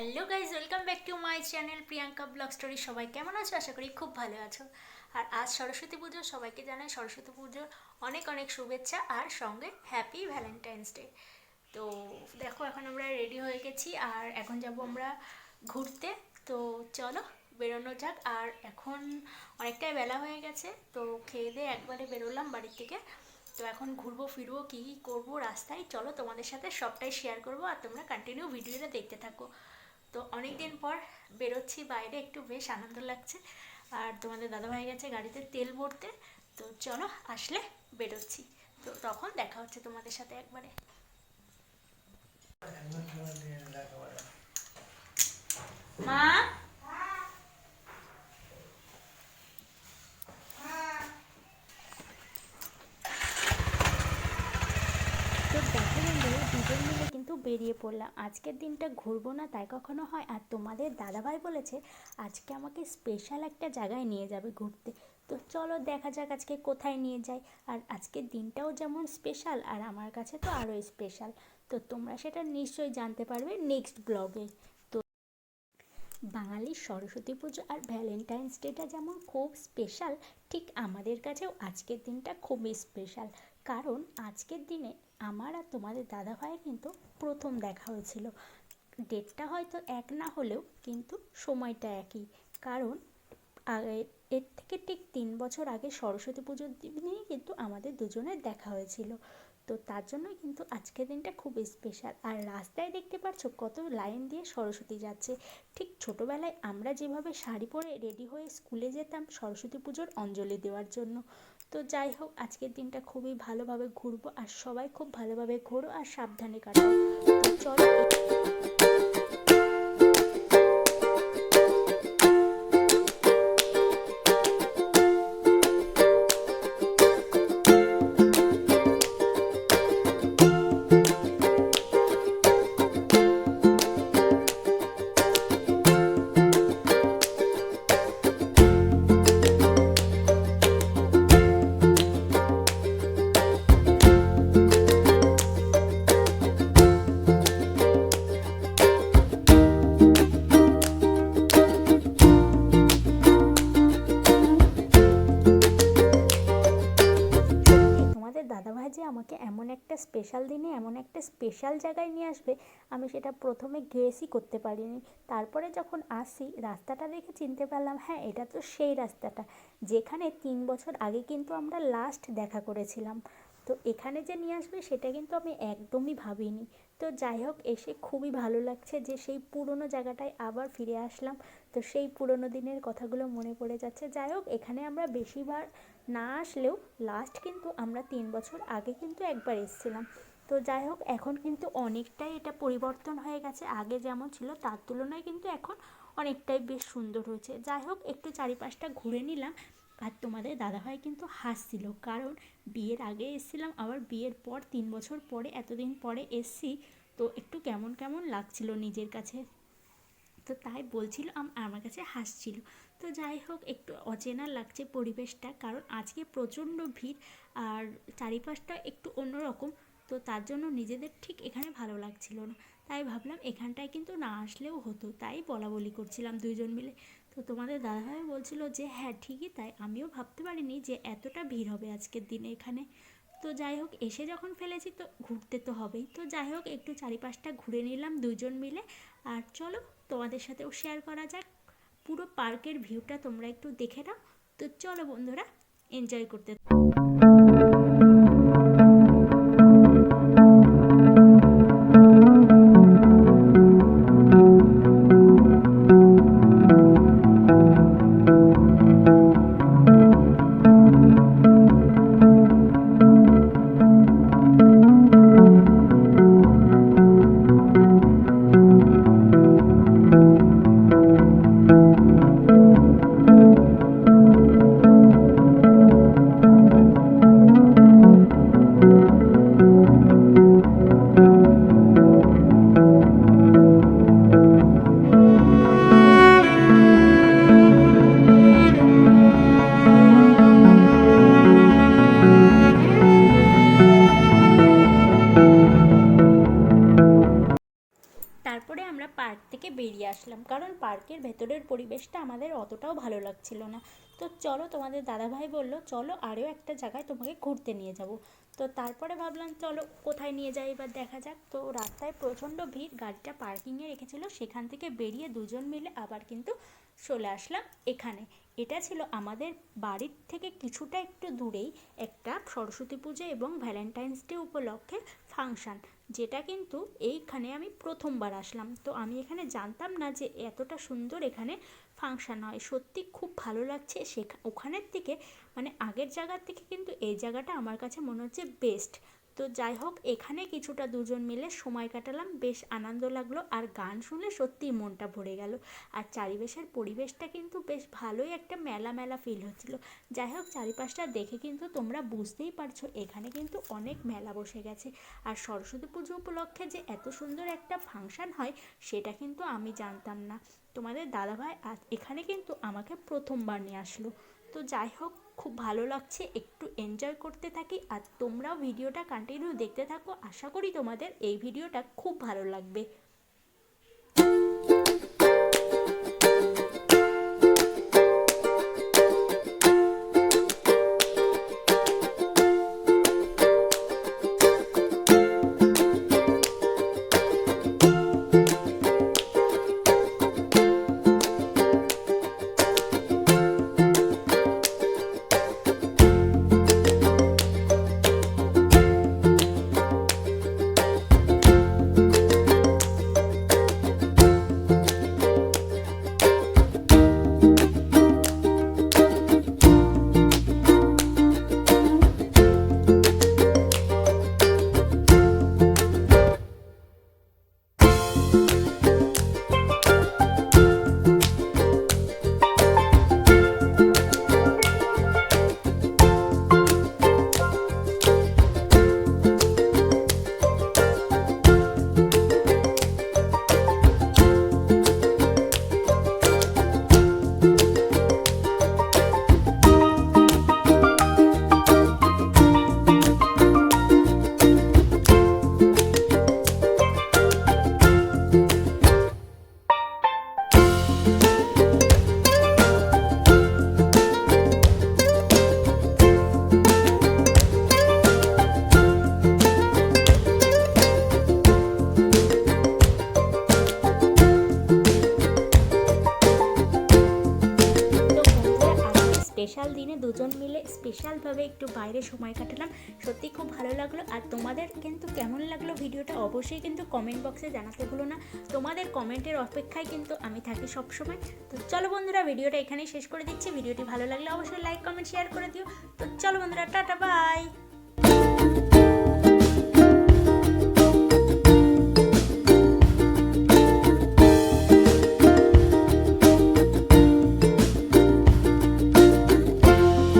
Hello guys welcome back to my channel Priyanka vlog story সবাই কেমন আছো? আশা করি খুব ভালো আছো। আর আজ সরস্বতী পুজো, সবাইকে জানাই সরস্বতী পুজোর অনেক অনেক শুভেচ্ছা আর সঙ্গে হ্যাপি ভ্যালেন্টাইন্স ডে তো দেখো, এখন আমরা রেডি হয়ে গেছি আর এখন যাব আমরা ঘুরতে। তো চলো, বেরোনো যাক। আর এখন অনেকটাই বেলা হয়ে গেছে, তো খেয়ে দিয়ে একবারে বেরোলাম বাড়ির থেকে। তো এখন ঘুরবো, ফিরবো, কী কী করব রাস্তায়। চলো তোমাদের সাথে সবটাই শেয়ার করব আর তোমরা কন্টিনিউ ভিডিওটা দেখতে থাকো। তো অনেক দিন পর বেরোচ্ছি বাইরে, একটু বেশ আনন্দ লাগছে। আর তোমাদের দাদা ভাই গেছে গাড়িতে তেল ভরতে, তো চলো আসলে বেরোচ্ছি। তো তখন দেখা হচ্ছে তোমাদের সাথে একবারে। মা তো দেখো বন্ধুরা দুজন মিলে কিন্তু বেরিয়ে পড়লাম। আজকের দিনটা ঘুরবো না, তাই কখনো হয়। আর তোমাদের দাদাভাই বলেছে, আজকে আমাকে স্পেশাল একটা জায়গায় নিয়ে যাবে ঘুরতে। তো চলো দেখা যাক আজকে কোথায় নিয়ে যাই। আর আজকের দিনটাও যেমন স্পেশাল আর আমার কাছে তো আরও স্পেশাল তো তোমরা সেটা নিশ্চয়ই জানতে পারবে নেক্সট ব্লগে তো বাঙালির সরস্বতী পুজো আর ভ্যালেন্টাইন্স ডেটা যেমন খুব স্পেশাল ঠিক আমাদের কাছেও আজকের দিনটা খুবই স্পেশাল কারণ আজকের দিনে আমার আর তোমাদের দাদা ভাইয়ের কিন্তু প্রথম দেখা হয়েছিল। ডেটটা হয়তো এক না হলেও কিন্তু সময়টা একই। কারণ এর থেকে ঠিক তিন বছর আগে সরস্বতী পুজোর দিনেই কিন্তু আমাদের দুজনের দেখা হয়েছিল। তো তার জন্যই কিন্তু আজকের দিনটা খুব স্পেশাল আর রাস্তায় দেখতে পাচ্ছ কত লাইন দিয়ে সরস্বতী যাচ্ছে। ঠিক ছোটোবেলায় আমরা যেভাবে শাড়ি পরে রেডি হয়ে স্কুলে যেতাম সরস্বতী পুজোর অঞ্জলি দেওয়ার জন্য। তো যাই হোক, আজকের দিনটা খুবই ভালোভাবে ঘুরবো আর সবাই খুব ভালোভাবে ঘোরো আর সাবধানে কাটাও। তো চলো আমাকে এমন একটা স্পেশাল দিনে, এমন একটা স্পেশাল জায়গায় নিয়ে আসবে, আমি সেটা প্রথমে গেসই করতে পারিনি। তারপরে যখন আসি, রাস্তাটা দেখে চিনতে পারলাম হ্যাঁ এটা তো সেই রাস্তাটা। যেখানে তিন বছর আগে কিন্তু আমরা লাস্ট দেখা করেছিলাম। তো এখানে যে নিয়ে আসবে, সেটা কিন্তু আমি একদমই ভাবিনি। তো যাই হোক, এসে খুবই ভালো লাগছে যে সেই পুরনো জায়গাটায় আবার ফিরে আসলাম। তো সেই পুরনো দিনের কথাগুলো মনে পড়ে যাচ্ছে। যাই হোক, এখানে আমরা বেশিবার না আসলেও লাস্ট কিন্তু আমরা তিন বছর আগে কিন্তু একবার এসেছিলাম। তো যাই হোক, এখন কিন্তু অনেকটাই এটা পরিবর্তন হয়ে গেছে। আগে যেমন ছিল, তার তুলনায় কিন্তু এখন অনেকটাই বেশ সুন্দর হয়েছে। যাই হোক, একটু চারিপাশটা ঘুরে নিলাম। আর তোমাদের দাদাভাই কিন্তু হাসছিল, কারণ বিয়ের আগে এসেছিলাম, আবার বিয়ের পর তিন বছর পরে, এতদিন পরে এসছি। তো একটু কেমন কেমন লাগছিল নিজের কাছে? তো তাই বলছিল, আম- আমার কাছে হাসছিল। তো যাই হোক, একটু অচেনা লাগছে পরিবেশটা, কারণ আজকে প্রচণ্ড ভিড় আর চারিপাশটা একটু অন্যরকম, তো তার জন্য নিজেদের ঠিক এখানে ভালো লাগছিল না। তাই ভাবলাম এখানটায় কিন্তু না আসলেও হতো, তাই বলা বলি করছিলাম দুইজন মিলে। তো তোমাদের দাদাভাই বলছিল যে হ্যাঁ ঠিকই তাই, আমিও ভাবতে পারিনি যে এতটা ভিড় হবে আজকের দিনে এখানে। তো যাই হোক, এসে যখন ফেলেছি তো ঘুরতে তো হবেই। তো যাই হোক, একটু চারিপাশটা ঘুরে নিলাম দুজন মিলে, আর চলো তোমাদের সাথেও শেয়ার করা যাক। পুরো পার্কের ভিউটা তোমরা একটু দেখে নাও। তো চলো বন্ধুরা এনজয় করতে থেকে বেরিয়ে আসলাম। কারণ পার্কের ভেতরের পরিবেশটা আমাদের অতটাও ভালো লাগছিল না। তো চলো তোমাদের দাদাভাই বলল, চলো আরও একটা জায়গায় তোমাকে ঘুরতে নিয়ে যাব। তো তারপরে ভাবলাম, চলো কোথায় নিয়ে যাই এবার দেখা যাক। তো রাস্তায় প্রচণ্ড ভিড়, গাড়িটা পার্কিংয়ে রেখেছিল। সেখান থেকে বেরিয়ে দুজন মিলে আবার কিন্তু চলে আসলাম এখানে। এটা ছিল আমাদের বাড়ির থেকে কিছুটা একটু দূরেই একটা সরস্বতী পুজো এবং ভ্যালেন্টাইন্স ডে উপলক্ষে ফাংশান। যেটা কিন্তু এইখানে আমি প্রথমবার আসলাম। তো আমি এখানে জানতাম না যে এতটা সুন্দর এখানে ফাংশান হয়। সত্যি খুব ভালো লাগছে। সেখা, ওখানের থেকে মানে আগের জায়গার থেকে কিন্তু এই জায়গাটা আমার কাছে মনে হচ্ছে বেস্ট তো যাই হোক, এখানে কিছুটা দুজন মিলে সময় কাটালাম। বেশ আনন্দ লাগল আর গান শুনলে সত্যিই মনটা ভরে গেল। আর চারিপাশের পরিবেশটা কিন্তু বেশ ভালোই একটা মেলা মেলা ফিল হচ্ছিল। যাই হোক, চারিপাশটা দেখে কিন্তু তোমরা বুঝতেই পারছ, এখানে কিন্তু অনেক মেলা বসে গেছে। আর সরস্বতী পুজো উপলক্ষে যে এত সুন্দর একটা ফাংশান হয়, সেটা কিন্তু আমি জানতাম না। তোমাদের দাদাভাই আজ এখানে কিন্তু আমাকে প্রথমবার নিয়ে আসলো। তো যাই হোক খুব ভালো লাগছে, একটু এনজয় করতে থাকি আর তোমরাও ভিডিওটা কন্টিনিউ দেখতে থাকো। আশা করি তোমাদের এই ভিডিওটা খুব ভালো লাগবে। স্পেশাল দিনে দুজন মিলে স্পেশালভাবে একটু বাইরে সময় কাটালাম। সত্যি খুব ভালো লাগল। আর তোমাদের কিন্তু কেমন লাগল ভিডিওটা অবশ্যই কিন্তু কমেন্ট বক্সে জানাতে ভুলো না। তোমাদের কমেন্টের অপেক্ষায় কিন্তু আমি থাকি সবসময়। তো চলো বন্ধুরা, ভিডিওটা এখানেই শেষ করে দিচ্ছি। ভিডিওটি ভালো লাগলে অবশ্যই লাইক কমেন্ট শেয়ার করে দিও। তো চলো বন্ধুরা, টাটা বাই